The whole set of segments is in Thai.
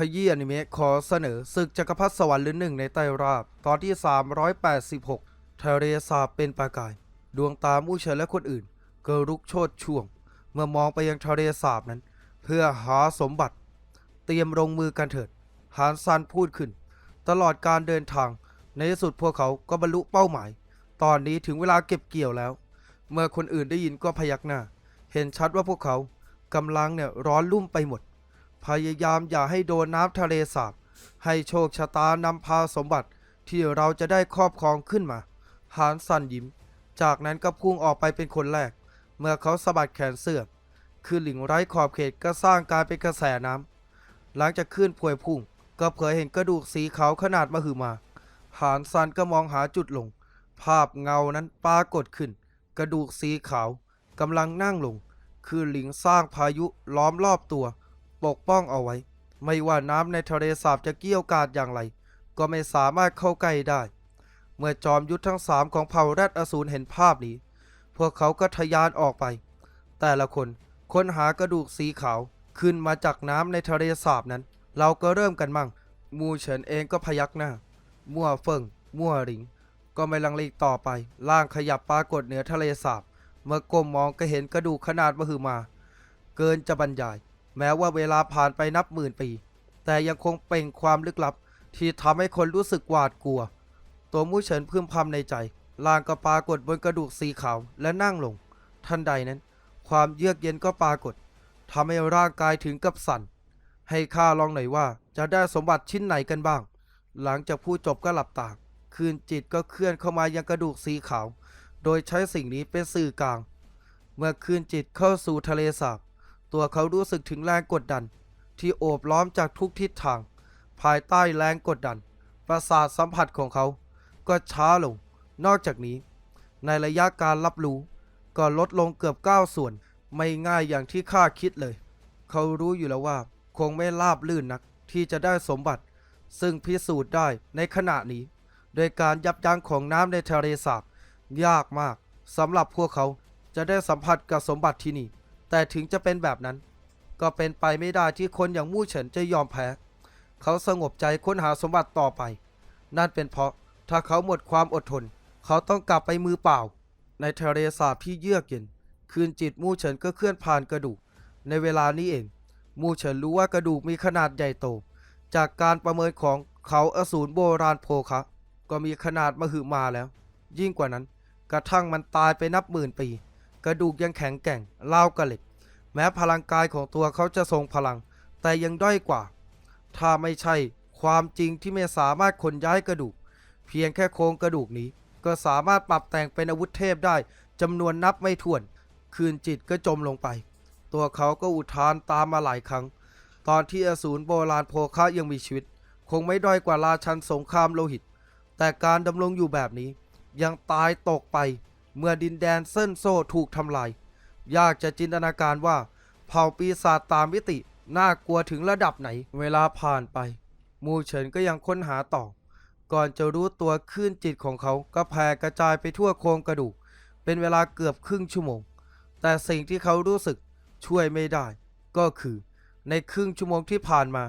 ขยี้อนิเมะขอเสนอศึกจักรพรรดิสวรรค์หรือหนึ่งในไตรราบ ตอนที่ 386ทะเลสาบเป็นประกาย ดวงตามู่เฉินและคนอื่น เก็ลุกโชดช่วง เมื่อมองไปยังทะเลสาบนั้น เพื่อหาสมบัติ เตรียมลงมือกันเถิดหานซันพูดขึ้น ตลอดการเดินทาง ในที่สุดพวกเขาก็บรรลุเป้าหมาย ตอนนี้ถึงเวลาเก็บเกี่ยวแล้ว เมื่อคนอื่นได้ยินก็พยักหน้า เห็นชัดว่าพวกเขากำลังเนี่ยร้อนรุ่มไปหมด พยายามอย่าให้โดนน้ำทะเลสาบ ให้โชคชะตานำพาสมบัติที่เราจะได้ครอบครองขึ้นมา หานสันยิ้ม จากนั้นก็พุ่งออกไปเป็นคนแรก เมื่อเขาสะบัดแขนเสื้อ คือหลิงไร้ขอบเขตก็สร้างการเป็นกระแสน้ำ หลังจากขึ้นพวยพุ่ง ก็เผยเห็นกระดูกสีขาวขนาดมหึมา หานซันก็มองหาจุดลง ภาพเงานั้นปรากฏขึ้น กระดูกสีขาวกำลังนั่งลง คือหลิงสร้างพายุล้อมรอบตัว ปกป้องเอาไว้ ไม่ว่าน้ำในทะเลสาบจะเกี้ยวกาดอย่างไร ก็ไม่สามารถเข้าใกล้ได้ เมื่อจอมยุทธทั้งสามของเผ่าแรดอสูรเห็นภาพนี้ พวกเขาก็ทะยานออกไป แต่ละคนค้นหากระดูกสีขาวขึ้นมาจากน้ำในทะเลสาบนั้น เราก็เริ่มกันมั่ง มูเฉินเองก็พยักหน้า มั่วเฟิงมั่วหลิง ก็ไม่ลังเลต่อไปร่างขยับปรากฏเหนือทะเลสาบ เมื่อก้มมองก็เห็นกระดูกขนาดมหึมา เกินจะบรรยาย แม้ว่าเวลาผ่านไปนับหมื่นปี แต่ยังคงเปล่งความลึกลับ ที่ทำให้คนรู้สึกหวาดกลัว ตัวมูเฉินพึมพำในใจร่างก็ปรากฏบนกระดูกสีขาวและนั่งลง ทันใดนั้น ความเยือกเย็นก็ปรากฏทำให้ร่างกายถึงกับสั่น ให้ข้าลองหน่อยว่าจะได้สมบัติชิ้นไหนกันบ้าง หลังจากพูดจบก็หลับตา คืนจิตก็เคลื่อนเข้ามายังกระดูกสีขาว โดยใช้สิ่งนี้เป็นสื่อกลาง เมื่อคืนจิตเข้าสู่ทะเลสาบ ตัวเขารู้สึกถึงแรงกดดัน ที่โอบล้อมจากทุกทิศทาง ภายใต้แรงกดดัน ประสาทสัมผัสของเขา ก็ช้าลง นอกจากนี้ ในระยะการรับรู้ ก็ลดลงเกือบ 9 ส่วน ไม่ง่ายอย่างที่ข้าคิดเลย เขารู้อยู่แล้วว่า คงไม่ราบลื่นนักที่จะได้สมบัติ ซึ่งพิสูจน์ได้ในขณะนี้ โดยการยับยั้งของน้ำในทะเลสาบยากมากสำหรับพวกเขาจะได้สัมผัสกับสมบัติที่นี่ แต่ถึงจะเป็นแบบนั้น ก็เป็นไปไม่ได้ที่คนอย่างมู่เฉินจะยอมแพ้ เขาสงบใจค้นหาสมบัติต่อไป นั่นเป็นเพราะถ้าเขาหมดความอดทน เขาต้องกลับไปมือเปล่า ในทะเลสาบที่เยือกเย็น คืนจิตมู่เฉินก็เคลื่อนผ่านกระดูก ในเวลานี้เอง มู่เฉินรู้ว่ากระดูกมีขนาดใหญ่โต จากการประเมินของเขาอสูรโบราณโพคะก็มีขนาดมหึมาแล้ว ยิ่งกว่านั้น กระทั่งมันตายไปนับหมื่นปี กระดูกยังแข็งแกร่งเล่ากระเหล็ก แม้พลังกายของตัวเขาจะทรงพลัง แต่ยังด้อยกว่า ถ้าไม่ใช่ความจริงที่ไม่สามารถขนย้ายกระดูก เพียงแค่โครงกระดูกนี้ ก็สามารถปรับแต่งเป็นอาวุธเทพได้จำนวนนับไม่ถ้วน คืนจิตก็จมลงไป ตัวเขาก็อุทานตามมาหลายครั้ง ตอนที่อสูรโบราณโพคะยังมีชีวิต คงไม่ด้อยกว่าราชันสงครามโลหิต แต่การดำรงอยู่แบบนี้ยังตายตกไป เมื่อดินแดนเส้นโซ่ถูกทำลาย ยากจะจินตนาการว่า เผ่าปีศาจตามมิติ น่ากลัวถึงระดับไหน เวลาผ่านไป มูเฉินก็ยังค้นหาต่อ ก่อนจะรู้ตัวคลื่นจิตของเขาก็แผ่กระจายไปทั่วโครงกระดูก เป็นเวลาเกือบครึ่งชั่วโมง แต่สิ่งที่เขารู้สึกช่วยไม่ได้ ก็คือ ในครึ่งชั่วโมงที่ผ่านมา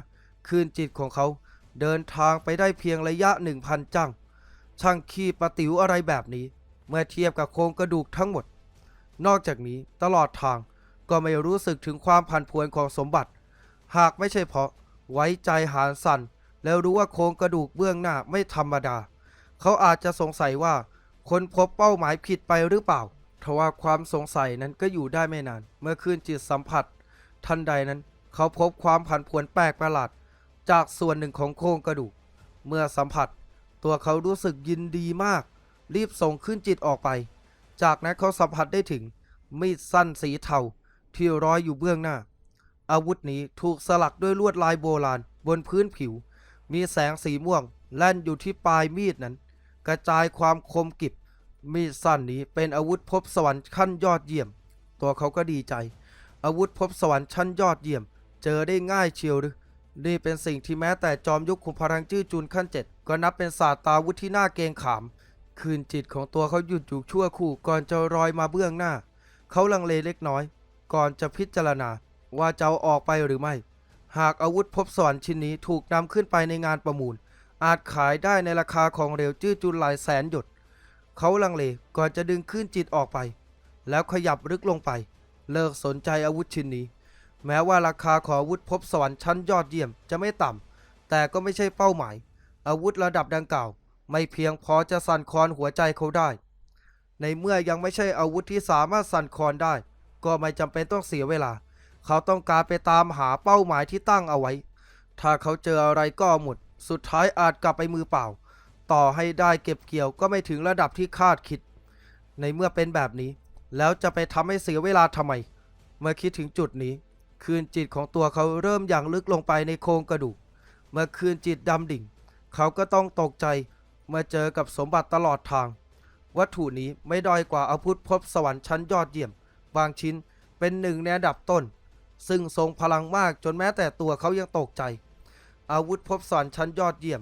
คลื่นจิตของเขาเดินทางไปได้เพียงระยะ1,000จังช่างขี้ประติ๋วอะไรแบบนี้ เมื่อเทียบกับโครงกระดูกทั้งหมด นอกจากนี้ตลอดทางก็ไม่รู้สึกถึงความผันผวนของสมบัติ หากไม่ใช่เพราะไว้ใจหานสันแล้วรู้ว่าโครงกระดูกเบื้องหน้าไม่ธรรมดา เขาอาจจะสงสัยว่าคนพบเป้าหมายผิดไปหรือเปล่าทว่าความสงสัยนั้นก็อยู่ได้ไม่นาน เมื่อคืนจิตสัมผัส ทันใดนั้น เขาพบความผันผวนแปลกประหลาด จากส่วนหนึ่งของโครงกระดูก เมื่อสัมผัส ตัวเขารู้สึกยินดีมาก รีบส่งขึ้นจิตออกไป จากนั้นเขาสัมผัสได้ถึง มีดสั้นสีเทาที่ร้อยอยู่เบื้องหน้า อาวุธนี้ถูกสลักด้วยลวดลายโบราณบนพื้นผิว มีแสงสีม่วง แล่นอยู่ที่ปลายมีดนั้น กระจายความคมกริบมีดสั้นนี้เป็นอาวุธพบสวรรค์ขั้นยอดเยี่ยม ตัวเขาก็ดีใจ อาวุธพบสวรรค์ชั้นยอดเยี่ยม เจอได้ง่ายเชียวหรือนี่เป็นสิ่งที่แม้แต่จอมยุคขุมพลังจื้อจุนขั้นเจ็ดก็นับเป็นศาสตราวุธที่น่าเกรงขาม คืนจิตของตัวเขาหยุดอยู่ชั่วครู่ก่อนจะรอยมาเบื้องหน้า เขาลังเลเล็กน้อย ก่อนจะพิจารณาว่าจะเอาออกไปหรือไม่ หากอาวุธพบสวรชิ้นนี้ถูกนำขึ้นไปในงานประมูล อาจขายได้ในราคาของเหลวจื้อจุนหลายแสนหยด เขาลังเลก่อนจะดึงขึ้นจิตออกไป แล้วขยับลึกลงไป เลิกสนใจอาวุธชิ้นนี้ แม้ว่าราคาของอาวุธพบสวรรค์ชั้นยอดเยี่ยมจะไม่ต่ำแต่ก็ไม่ใช่เป้าหมาย อาวุธระดับดังกล่าว ไม่เพียงพอจะสั่นคลอนหัวใจเขาได้ ในเมื่อยังไม่ใช่อาวุธที่สามารถสั่นคลอนได้ ก็ไม่จำเป็นต้องเสียเวลา เขาต้องการไปตามหาเป้าหมายที่ตั้งเอาไว้ ถ้าเขาเจออะไรก็หมด สุดท้ายอาจกลับไปมือเปล่า ต่อให้ได้เก็บเกี่ยวก็ไม่ถึงระดับที่คาดคิด ในเมื่อเป็นแบบนี้ แล้วจะไปทำให้เสียเวลาทำไม เมื่อคิดถึงจุดนี้ คืนจิตของตัวเขาเริ่มอย่างลึกลงไปในโครงกระดูก เมื่อคืนจิตดำดิ่ง เขาก็ต้องตกใจ มื่อเจอกับสมบัติตลอดทาง วัตถุนี้ไม่ด้อยกว่าอาวุธพบสวรรค์ชั้นยอดเยี่ยม บางชิ้นเป็นหนึ่งในอันดับต้น ซึ่งทรงพลังมากจนแม้แต่ตัวเขายังตกใจ อาวุธพบสวรรค์ชั้นยอดเยี่ยม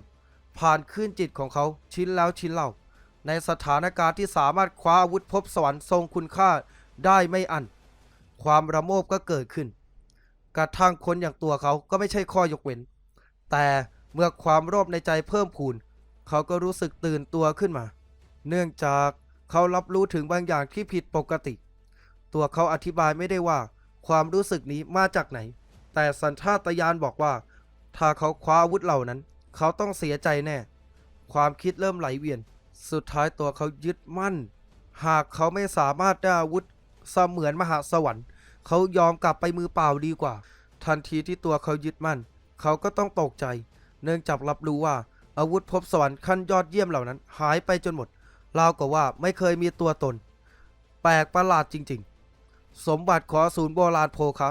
ผ่านขึ้นจิตของเขาชิ้นแล้วชิ้นเล่า ในสถานการณ์ที่สามารถคว้าอาวุธพบสวรรค์ทรงคุณค่าได้ไม่อัน ความระโมบก็เกิดขึ้น กระทั่งคนอย่างตัวเขาก็ไม่ใช่ข้อยกเว้น แต่เมื่อความโลภในใจเพิ่มพูน เขาก็รู้สึกตื่นตัวขึ้นมา เนื่องจากเขารับรู้ถึงบางอย่างที่ผิดปกติ ตัวเขาอธิบายไม่ได้ว่า ความรู้สึกนี้มาจากไหน แต่สัญชาตญาณบอกว่า ถ้าเขาคว้าอาวุธเหล่านั้น เขาต้องเสียใจแน่ ความคิดเริ่มไหลเวียน สุดท้ายตัวเขายึดมั่น หากเขาไม่สามารถได้อาวุธเสมือนมหาสวรรค์ เขายอมกลับไปมือเปล่าดีกว่า ทันทีที่ตัวเขายึดมั่น เขาก็ต้องตกใจ เนื่องจากรับรู้ว่า อาวุธพบสวรรค์ขั้นยอดเยี่ยมเหล่านั้น หายไปจนหมดราวกับว่าไม่เคยมีตัวตน แปลกประหลาดจริงๆ สมบัติของอสูรโบราณโภคะ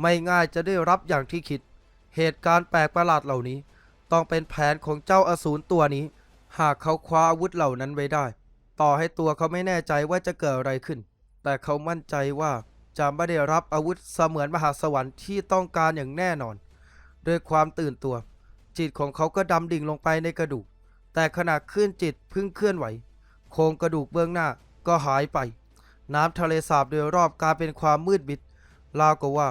ไม่ง่ายจะได้รับอย่างที่คิด เหตุการณ์แปลกประหลาดเหล่านี้ ต้องเป็นแผนของเจ้าอสูรตัวนี้ หากเขาคว้าอาวุธเหล่านั้นไว้ได้ ต่อให้ตัวเขาไม่แน่ใจว่าจะเกิดอะไรขึ้น แต่เขามั่นใจว่าจะไม่ได้รับอาวุธเสมือนมหาสวรรค์ที่ต้องการอย่างแน่นอน ด้วยความตื่นตัว จิตของเขาก็ดำดิ่งลงไปในกระดูก แต่ขณะเคลื่อนจิตพิ่งเคลื่อนไหว โครงกระดูกเบื้องหน้าก็หายไป น้ำทะเลสาบโดยรอบกลายเป็นความมืดมิดราวกับว่า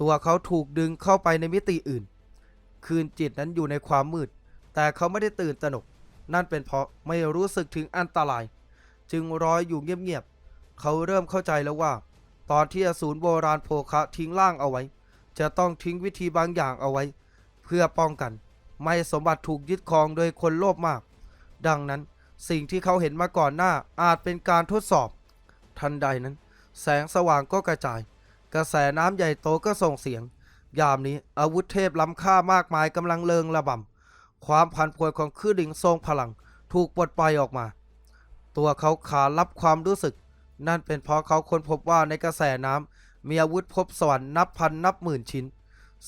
ตัวเขาถูกดึงเข้าไปในมิติอื่น คืนจิตนั้นอยู่ในความมืด แต่เขาไม่ได้ตื่นตระหนก นั่นเป็นเพราะไม่รู้สึกถึงอันตราย จึงรอยอยู่เงียบๆเขาเริ่มเข้าใจแล้วว่า ตอนที่อสูรโบราณโภคะทิ้งร่างเอาไว้ จะต้องทิ้งวิธีบางอย่างเอาไว้ เพื่อป้องกัน ไม่สมบัติถูกยึดครองโดยคนโลภมาก ดังนั้นสิ่งที่เขาเห็นมาก่อนหน้าอาจเป็นการทดสอบ ทันใดนั้น แสงสว่างก็กระจาย กระแสน้ำใหญ่โตก็ส่งเสียง ยามนี้อาวุธเทพล้ำค่ามากมายกำลังเลิงระบำ ความพันพวยของคลื่นดิงทรงพลังถูกปลดปล่อยออกมา ตัวเขาขารับความรู้สึก นั่นเป็นเพราะเขาค้นพบว่าในกระแสน้ำมีอาวุธพบสวรรค์นับพันนับหมื่นชิ้น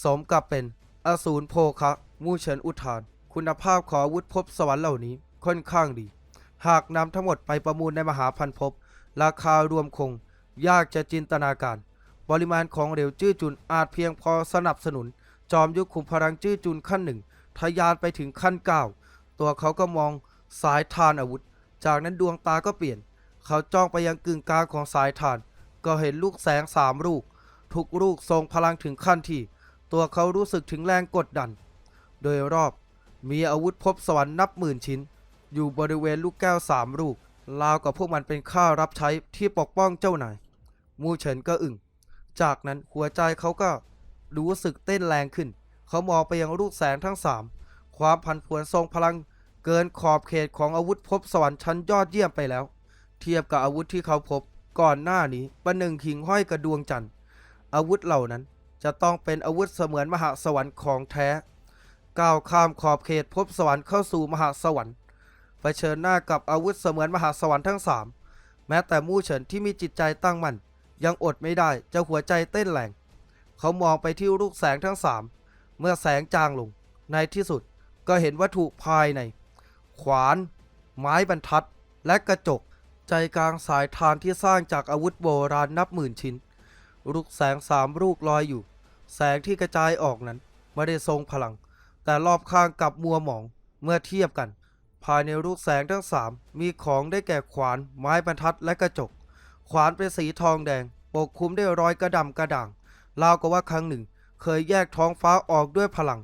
สมกับเป็นอสูรโภคะ มู่เฉินอุทาน คุณภาพของอาวุธพบสวรรค์เหล่านี้ค่อนข้างดี หากนำทั้งหมดไปประมูลในมหาพันภพราคารวมคง ยากจะจินตนาการ ปริมาณของเหลวจื้อจุนอาจเพียงพอสนับสนุน จอมยุคขุมพลังจื้อจุนขั้นหนึ่งทะยานไปถึงขั้นเก้าตัวเขาก็มองสายทานอาวุธ จากนั้นดวงตาก็เปลี่ยน เขาจ้องไปยังกึ่งกลางของสายทาน ก็เห็นลูกแสงสามลูก ทุกลูกทรงพลังถึงขั้นที่ ตัวเขารู้สึกถึงแรงกดดัน โดยรอบมีอาวุธพบสวรรค์นับหมื่นชิ้น อยู่บริเวณลูกแก้วสามลูกราวกับพวกมันเป็นข้ารับใช้ที่ปกป้องเจ้านายมูเฉินก็อึ้งจากนั้นหัวใจเขาก็รู้สึกเต้นแรงขึ้น เขามองไปยังลูกแสงทั้งสามความพันผวนทรงพลังเกินขอบเขตของอาวุธพบสวรรค์ชั้นยอดเยี่ยมไปแล้ว เทียบกับอาวุธที่เขาพบก่อนหน้านี้ประหนึ่งหิ่งห้อยกระดวงจันทร์อาวุธเหล่านั้นจะต้องเป็นอาวุธเสมือนมหาสวรรค์ของแท้ ก้าวข้ามขอบเขตพบสวรรค์เข้าสู่มหาสวรรค์เผชิญหน้ากับอาวุธเสมือนมหาสวรรค์ทั้งสามแม้แต่มู่เฉินที่มีจิตใจตั้งมั่นยังอดไม่ได้จะหัวใจเต้นแรงเขามองไปที่ลูกแสงทั้งสามเมื่อแสงจางลง ในที่สุดก็เห็นวัตถุภายใน ขวาน ไม้บรรทัด และกระจก ใจกลางสายทานที่สร้างจากอาวุธโบราณนับหมื่นชิ้น ลูกแสงสามลูกลอยอยู่ แสงที่กระจายออกนั้นไม่ได้ทรงพลัง แต่รอบข้างกลับมัวหมองเมื่อเทียบกัน ภายในลูกแสงทั้งสามมีของได้แก่ขวาน ไม้บรรทัดและกระจก ขวานเป็นสีทองแดง ปกคลุมด้วยรอยกระดำกระด่างราวกับว่าครั้งหนึ่ง เคยแยกท้องฟ้าออกด้วยพลัง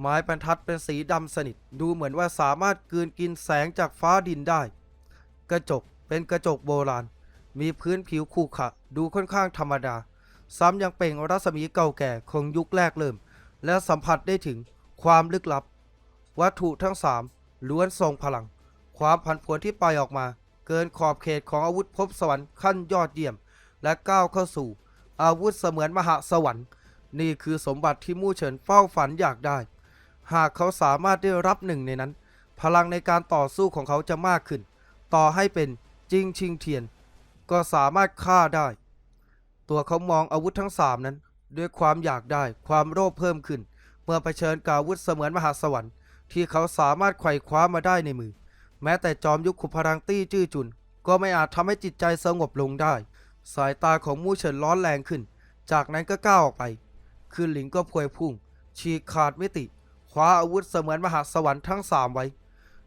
ไม้บรรทัดเป็นสีดำสนิท ดูเหมือนว่าสามารถกืนกินแสงจากฟ้าดินได้ กระจกเป็นกระจกโบราณ มีพื้นผิวขรุขระดูค่อนข้างธรรมดา ซ้ำยังเปล่งรัศมีเก่าแก่ของยุคแรกเริ่ม และสัมผัสได้ถึง ความลึกลับ วัตถุทั้งสามล้วนทรงพลัง ความผันผวนที่ปล่อยออกมา เกินขอบเขตของอาวุธภพสวรรค์ขั้นยอดเยี่ยม และก้าวเข้าสู่ อาวุธเสมือนมหาสวรรค์ นี่คือสมบัติที่มู่เฉินเฝ้าฝันอยากได้ หากเขาสามารถได้รับหนึ่งในนั้น พลังในการต่อสู้ของเขาจะมากขึ้น ต่อให้เป็นจิงชิงเทียน ก็สามารถฆ่าได้ ตัวเขามองอาวุธทั้งสามนั้น ด้วยความอยากได้ความโลภเพิ่มขึ้น เมื่อเผชิญกับอาวุธเสมือนมหาสวรรค์ที่เขาสามารถไขว่คว้ามาได้ในมือ แม้แต่จอมยุคขุพลังตี้จื้อจุน ก็ไม่อาจทำให้จิตใจสงบลงได้ สายตาของมู่เฉินร้อนแรงขึ้น จากนั้นก็ก้าวออกไป คืนหลิงก็พวยพุ่ง ฉีกขาดมิติคว้าอาวุธเสมือนมหาสวรรค์ทั้งสามไว้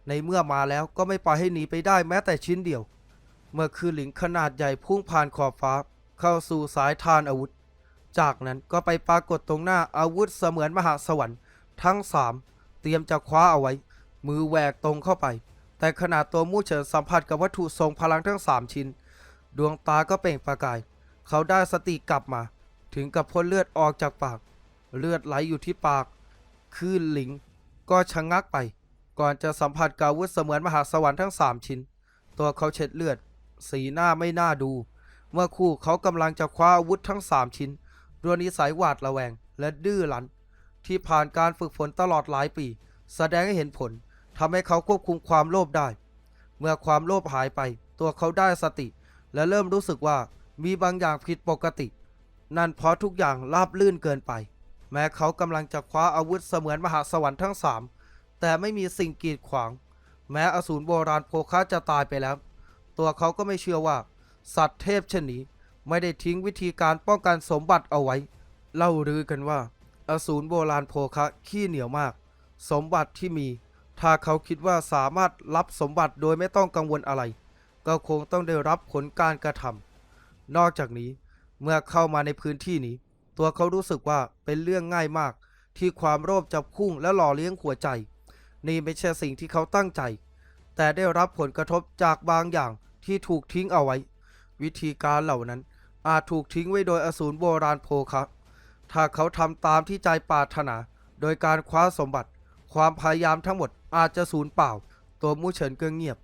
ในเมื่อมาแล้วก็ไม่ปล่อยให้หนีไปได้แม้แต่ชิ้นเดียว เมื่อคืนหลิงขนาดใหญ่พุ่งผ่านขอบฟ้า เข้าสู่สายทานอาวุธ จากนั้นก็ไปปรากฏตรงหน้าอาวุธเสมือนมหาสวรรค์ทั้งสามเตรียมจะคว้าเอาไว้ มือแหวกตรงเข้าไป แต่ขณะตัวมู่เฉินสัมผัสกับวัตถุทรงพลังทั้งสามชิ้น ดวงตาก็เปล่งประกาย เขาได้สติกลับมา ถึงกับพ่นเลือดออกจากปาก เลือดไหลอยู่ที่ปากคืนหลิง ก็ชะงักไป ก่อนจะสัมผัสกับอาวุธเสมือนมหาสวรรค์ทั้งสามชิ้น ตัวเขาเช็ดเลือด สีหน้าไม่น่าดู เมื่อคู่เขากำลังจะคว้าอาวุธทั้งสามชิ้น ด้วยนิสัยหวาดระแวง และดื้อรั้น ที่ผ่านการฝึกฝนตลอดหลายปี แสดงให้เห็นผลทำให้เขาควบคุมความโลภได้ เมื่อความโลภหายไป ตัวเขาได้สติ และเริ่มรู้สึกว่ามีบางอย่างผิดปกติ นั่นเพราะทุกอย่างราบลื่นเกินไป แม้เขากำลังจะคว้าอาวุธเสมือนมหาสวรรค์ทั้งสามแต่ไม่มีสิ่งกีดขวาง แม้อสูรโบราณโพคะจะตายไปแล้ว ตัวเขาก็ไม่เชื่อว่า สัตว์เทพเช่นนี้ ไม่ได้ทิ้งวิธีการป้องกันสมบัติเอาไว้ เล่าลือกันว่า อสูรโบราณโพคะขี้เหนียวมาก สมบัติที่มี ถ้าเขาคิดว่าสามารถรับสมบัติโดยไม่ต้องกังวลอะไร ก็คงต้องได้รับผลการกระทำนอกจากนี้เมื่อเข้ามาในพื้นที่นี้ ตัวเขารู้สึกว่าเป็นเรื่องง่ายมาก ที่ความโลภจะพุ่งและหล่อเลี้ยงหัวใจ นี่ไม่ใช่สิ่งที่เขาตั้งใจ แต่ได้รับผลกระทบจากบางอย่างที่ถูกทิ้งเอาไว้ วิธีการเหล่านั้น อาจถูกทิ้งไว้โดยอสูรโบราณโพคะถ้าเขาทำตามที่ใจปรารถนา โดยการคว้าสมบัติ ความพยายามทั้งหมดอาจจะสูญเปล่า ตัวมู่เฉินก็เงียบ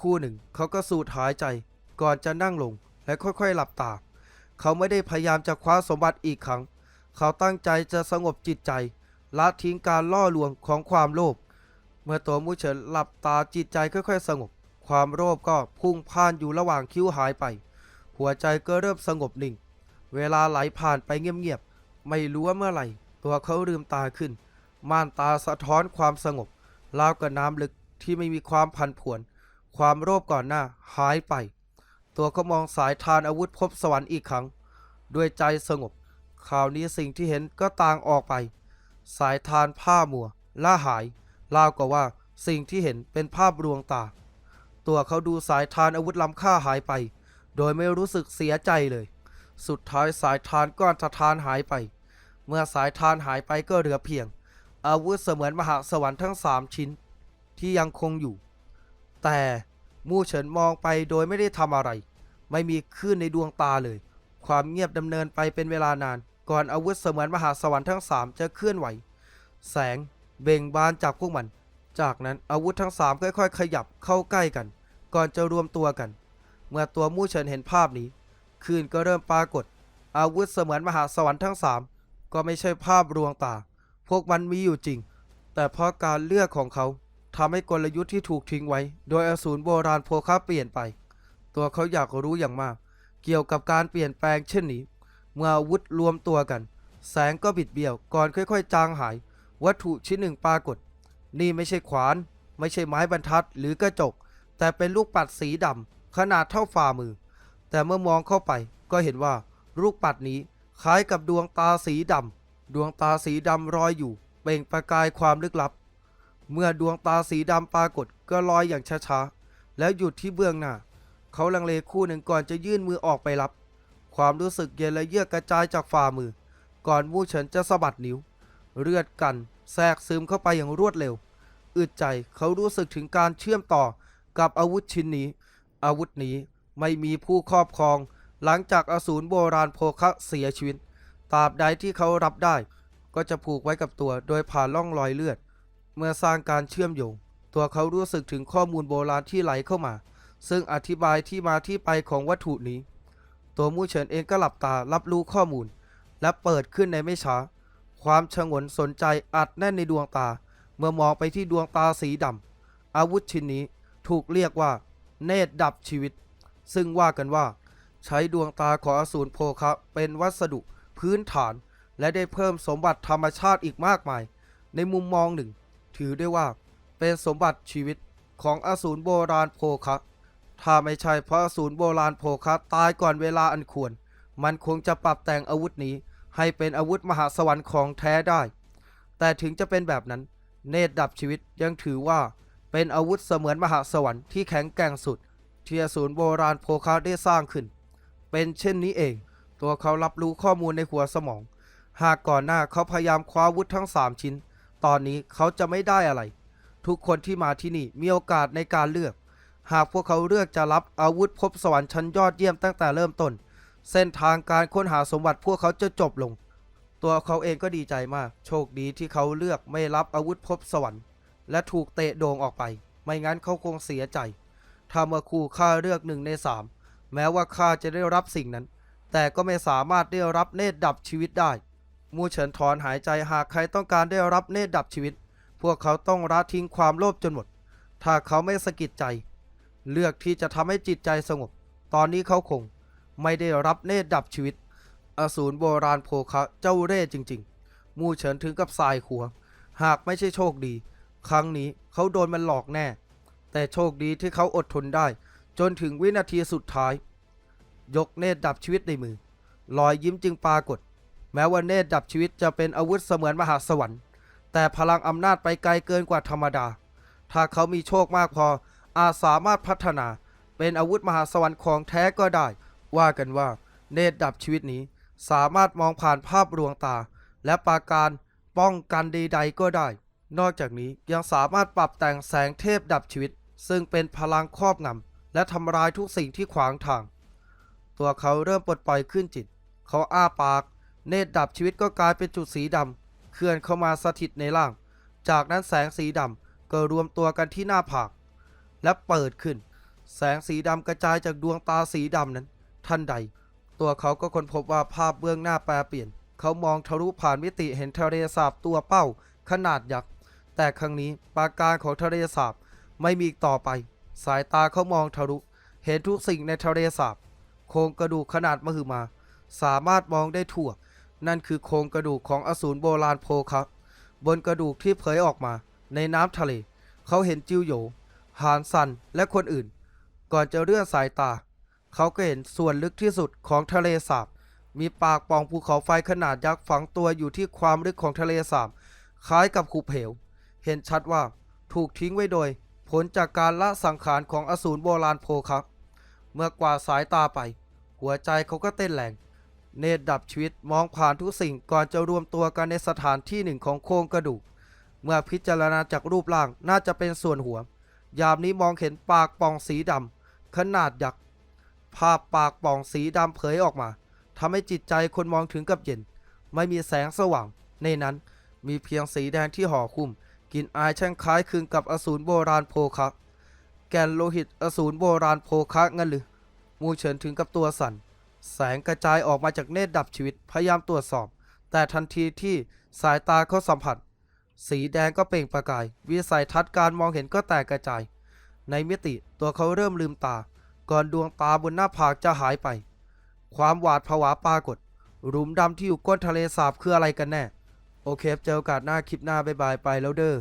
คู่หนึ่งเขาก็สูดหายใจ ก่อนจะนั่งลงและค่อยๆหลับตา เขาไม่ได้พยายามจะคว้าสมบัติอีกครั้ง เขาตั้งใจจะสงบจิตใจละทิ้งการล่อลวงของความโลภ เมื่อตัวมู่เฉินหลับตาจิตใจค่อยๆ สงบ ความโลภก็พุ่งพ่านอยู่ระหว่างคิ้วหายไป หัวใจก็เริ่มสงบนิ่ง เวลาไหลผ่านไปเงียบๆ ไม่รู้ว่าเมื่อไหร่ ตัวเขาลืมตาขึ้น ม่านตาสะท้อนความสงบราวกับน้ำลึกที่ไม่มีความพันผวน ความโลภก่อนหน้าหายไป ตัวเขามองสายทานอาวุธพบสวรรค์อีกครั้ง ด้วยใจสงบคราวนี้สิ่งที่เห็นก็ต่างออกไป สายทานผ้ามัวล่าหายราวกับว่าสิ่งที่เห็นเป็นภาพลวงตา ตัวเขาดูสายทานอาวุธล้ำค่าหายไป โดยไม่รู้สึกเสียใจเลย สุดท้ายสายทานก้อนสถานหายไป เมื่อสายทานหายไปก็เหลือเพียง อาวุธเสมือนมหาสวรรค์ทั้งสามชิ้น ที่ยังคงอยู่ แต่มู่เฉินมองไปโดยไม่ได้ทำอะไร ไม่มีคลื่นในดวงตาเลย ความเงียบดำเนินไปเป็นเวลานาน ก่อนอาวุธเสมือนมหาสวรรค์ทั้งสามจะเคลื่อนไหว แสงเบ่งบานจากพวกมัน จากนั้นอาวุธทั้งสามค่อย ๆ ขยับเข้าใกล้กัน ก่อนจะรวมตัวกัน เมื่อตัวมู่เฉินเห็นภาพนี้คลืนก็เริ่มปรากฏ อาวุธเสมือนมหาสวรรค์ทั้งสามก็ไม่ใช่ภาพลวงตา พวกมันมีอยู่จริง แต่เพราะการเลือกของเขาทำให้กลยุทธ์ที่ถูกทิ้งไว้ โดยอสูรโบราณโพคาเปลี่ยนไป ตัวเขาอยากรู้อย่างมาก เกี่ยวกับการเปลี่ยนแปลงเช่นนี้ เมื่ออาวุธรวมตัวกัน แสงก็บิดเบี้ยวก่อนค่อย ๆ จางหาย วัตถุชิ้นหนึ่งปรากฏ นี่ไม่ใช่ขวาน ไม่ใช่ไม้บรรทัดหรือกระจก แต่เป็นลูกปัดสีดำ ขนาดเท่าฝ่ามือ แต่เมื่อมองเข้าไปก็เห็นว่าลูกปัดนี้คล้ายกับดวงตาสีดำดวงตาสีดำรอยอยู่เป่งประกายความลึกลับ เมื่อดวงตาสีดำปรากฏก็ลอยอย่างช้าๆ แล้วหยุดที่เบื้องหน้า เขาลังเลคู่หนึ่งก่อนจะยื่นมือออกไปรับ ความรู้สึกเย็นและเยือกกระจายจากฝ่ามือ ก่อนมู่เฉินจะสะบัดนิ้ว เลือดกันแทรกซึมเข้าไปอย่างรวดเร็ว อึดใจเขารู้สึกถึงการเชื่อมต่อกับอาวุธชิ้นนี้ อาวุธนี้ไม่มีผู้ครอบครอง หลังจากอสูรโบราณโภคะเสียชีวิตตราบใดที่เขารับได้ ก็จะผูกไว้กับตัวโดยผ่านร่องรอยเลือด เมื่อสร้างการเชื่อมโยง ตัวเขารู้สึกถึงข้อมูลโบราณที่ไหลเข้ามา ซึ่งอธิบายที่มาที่ไปของวัตถุนี้ ตัวมู่เฉินเองก็หลับตารับรู้ข้อมูล และเปิดขึ้นในไม่ช้า ความชงนสนใจอัดแน่นในดวงตา เมื่อมองไปที่ดวงตาสีดำอาวุธชิ้นนี้ถูกเรียกว่า เนตรดับชีวิต ซึ่งว่ากันว่า ใช้ดวงตาของอสูรโภคะเป็นวัสดุพื้นฐาน และได้เพิ่มสมบัติธรรมชาติอีกมากมาย ในมุมมองหนึ่ง ถือได้ว่าเป็นสมบัติชีวิตของอสูรโบราณโภคะถ้าไม่ใช่เพราะอสูรโบราณโภคะตายก่อนเวลาอันควร มันคงจะปรับแต่งอาวุธนี้ให้เป็นอาวุธมหาสวรรค์ของแท้ได้ แต่ถึงจะเป็นแบบนั้น เนตรดับชีวิตยังถือว่า เป็นอาวุธเสมือนมหาสวรรค์ที่แข็งแกร่งสุด ที่อสูรโบราณโภคะได้สร้างขึ้น เป็นเช่นนี้เอง ตัวเขารับรู้ข้อมูลในหัวสมอง หากก่อนหน้าเขาพยายามคว้าอาวุธทั้ง 3 ชิ้น ตอนนี้เขาจะไม่ได้อะไร ทุกคนที่มาที่นี่มีโอกาสในการเลือก หากพวกเขาเลือกจะรับอาวุธพบสวรรค์ชั้นยอดเยี่ยมตั้งแต่เริ่มต้น เส้นทางการค้นหาสมบัติพวกเขาจะจบลง ตัวเขาเองก็ดีใจมาก โชคดีที่เขาเลือกไม่รับอาวุธพบสวรรค์ และถูกเตะโด่งออกไป ไม่งั้นเขาคงเสียใจ ถ้าเมื่อครูข้าเลือกหนึ่งในสามแม้ว่าข้าจะได้รับสิ่งนั้น แต่ก็ไม่สามารถได้รับเนตรดับชีวิตได้ มูเฉินถอนหายใจหากใครต้องการได้รับเนตรดับชีวิต พวกเขาต้องละทิ้งความโลภจนหมด ถ้าเขาไม่สะกิดใจ เลือกที่จะทำให้จิตใจสงบ ตอนนี้เขาคง ไม่ได้รับเนตรดับชีวิต อสูรโบราณโภคะเจ้าเร่จริง ๆ มูเฉินถึงกับสายหัว หากไม่ใช่โชคดี ครั้งนี้เขาโดนมันหลอกแน่ แต่โชคดีที่เขาอดทนได้ จนถึงวินาทีสุดท้าย ยกเนตรดับชีวิตในมือ รอยยิ้มจึงปรากฏ แม้ว่าเนตรดับชีวิตจะเป็นอาวุธเสมือนมหาสวรรค์ แต่พลังอำนาจไปไกลเกินกว่าธรรมดา ถ้าเขามีโชคมากพอ อาจสามารถพัฒนา เป็นอาวุธมหาสวรรค์ของแท้ก็ได้ ว่ากันว่า เนตรดับชีวิตนี้ สามารถมองผ่านภาพลวงตา และปาการป้องกันใดๆก็ได้ นอกจากนี้ยังสามารถปรับแต่งแสงเทพดับชีวิต ซึ่งเป็นพลังครอบงำและทำลายทุกสิ่งที่ขวางทาง ตัวเขาเริ่มปลดปล่อยขึ้นจิต เขาอ้าปาก เนตรดับชีวิตก็กลายเป็นจุดสีดำเคลื่อนเข้ามาสถิตในร่าง จากนั้นแสงสีดำก็รวมตัวกันที่หน้าผาก และเปิดขึ้น แสงสีดำกระจายจากดวงตาสีดำนั้นทันใด ตัวเขาก็ค้นพบว่าภาพเบื้องหน้าแปรเปลี่ยน เขามองทะลุผ่านมิติเห็นทะเลสาบตัวเป้าขนาดยักษ์ แต่ครั้งนี้ปากกาของทะเลสาบไม่มีอีกต่อไป สายตาเขามองทะลุเห็นทุกสิ่งในทะเลสาบโครงกระดูกขนาดมหึมา สามารถมองได้ทั่ว นั่นคือโครงกระดูกของอสูรโบราณโพคะบบนกระดูกที่เผยออกมา ในน้ำทะเล เขาเห็นจิวโหยหานซันและคนอื่น ก่อนจะเลื่อนสายตา เขาก็เห็นส่วนลึกที่สุดของทะเลสาบมีปากป่องภูเขาไฟขนาดยักษ์ฝังตัวอยู่ที่ความลึกของทะเลสาบ คล้ายกับขุบเหว เห็นชัดว่าถูกทิ้งไว้โดย ผลจากการละสังขารของอสูรโบราณโพคะเมื่อกว่าสายตาไป หัวใจเขาก็เต้นแรงเนตรดับชีวิตมองผ่านทุกสิ่งก่อนจะรวมตัวกันในสถานที่หนึ่งของโครงกระดูก เมื่อพิจารณาจากรูปร่างน่าจะเป็นส่วนหัว ยามนี้มองเห็นปากป่องสีดำขนาดยักษ์ภาพปากป่องสีดำเผยออกมาทำให้จิตใจคนมองถึงกับเย็น ไม่มีแสงสว่าง ในนั้นมีเพียงสีแดงที่ห่อคลุม กลิ่นอายช่างคล้ายคลึงกับอสูรโบราณโพคะ แกนโลหิตอสูรโบราณโพคะงั้นหรือมูเฉินถึงกับตัวสั่น แสงกระจายออกมาจากเนตรดับชีวิตพยายามตรวจสอบ แต่ทันทีที่สายตาเขาสัมผัส สีแดงก็เปล่งประกาย วิสัยทัศน์การมองเห็นก็แตกกระจาย ในมิติตัวเขาเริ่มลืมตา ก่อนดวงตาบนหน้าผากจะหายไป ความหวาดผวาปรากฏหลุมดำที่อยู่ก้นทะเลสาบคืออะไรกันแน่ โอเคครับเจอโอกาสหน้าคลิปหน้าบายบายไปแล้วเด้อ